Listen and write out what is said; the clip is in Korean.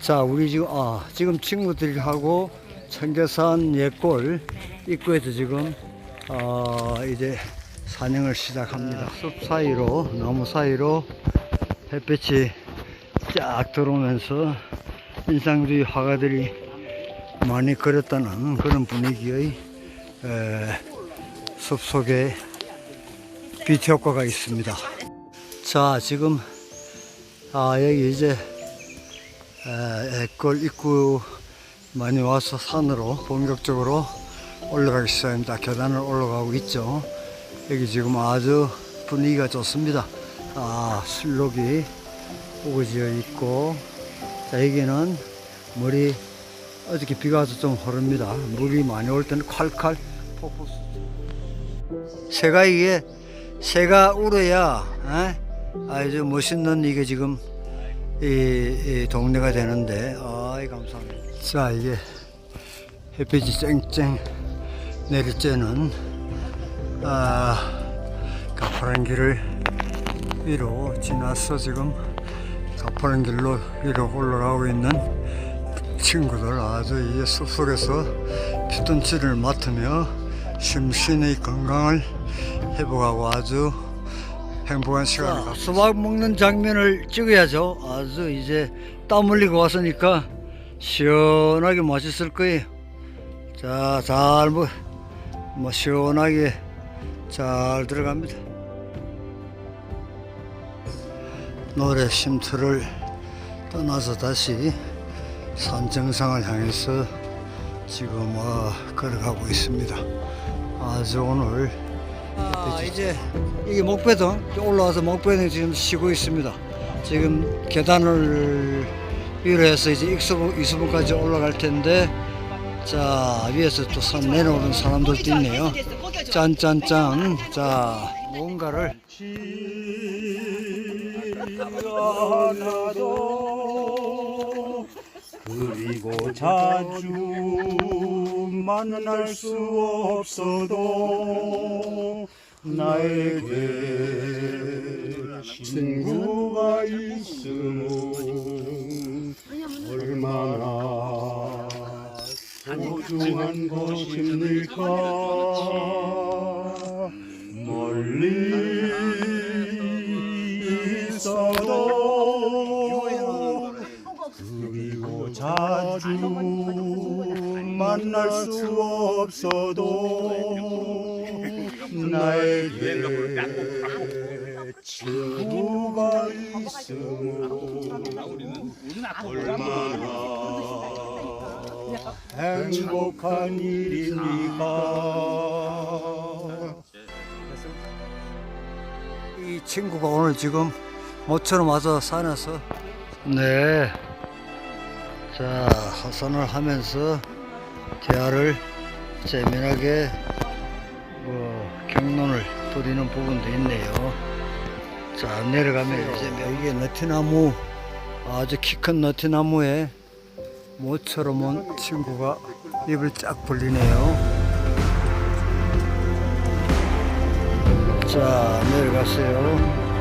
자, 우리 지금 아 지금 친구들하고 청계산 옛골 입구에서 지금 어 이제 사냥을 시작합니다. 숲 사이로 나무 사이로 햇빛이 쫙 들어오면서 인상주의 화가들이 많이 그렸다는 그런 분위기의 에, 숲 속에 빛 효과가 있습니다. 자, 지금 아 여기 이제 에, 애골 입구 많이 와서 산으로 본격적으로 올라가기 시작합니다. 계단을 올라가고 있죠. 여기 지금 아주 분위기가 좋습니다. 아, 술록이 우거지어 있고, 자, 여기는 물이 어저께 비가 와서 좀 흐릅니다. 물이 많이 올 때는 콸콸 폭포. 새가 이게, 새가 울어야, 에? 아주 멋있는 이게 지금 이, 이 동네가 되는데, 아이, 감사합니다. 자, 이게 햇빛이 쨍쨍 내릴 때는, 아, 가파른 길을 위로 지나서 지금 가파른 길로 위로 올라가고 있는 친구들 아주 이 숲속에서 피톤치를 맡으며 심신의 건강을 회복하고 아주 행복한 시간을 갖 수박 먹는 장면을 찍어야죠. 아주 이제 땀 흘리고 왔으니까 시원하게 맛있을 거예요. 자, 잘 뭐, 뭐 시원하게 잘 들어갑니다. 노래 쉼터를 떠나서 다시 산 정상을 향해서 지금 어, 걸어가고 있습니다. 아주 오늘 아, 이제 이게 목배동 올라와서 목배동 지금 쉬고 있습니다. 지금 계단을 위로 해서 이제 익수봉, 이수봉까지 올라갈 텐데 자 위에서 또 산 내려오는 사람들도 있네요. 짠짠짠 자 뭔가를 그리고 자주 만날 수 없어도 나에게 친구가 있으면 얼마나 소중한 것입니까? 멀리 있어도 그리고 자주 만날 수 없어도 나에게 친구가 있으면 얼마나 행복한 일입니까 이 친구가 오늘 지금 모처럼 와서 산에서 네. 자, 하산을 하면서 대화를 재미나게 뭐 경론을 부리는 부분도 있네요. 자, 내려가면 이제 이게 너티나무 아주 키 큰 너티나무에 모처럼 온 친구가 입을 쫙 벌리네요. 자, 내려갔어요.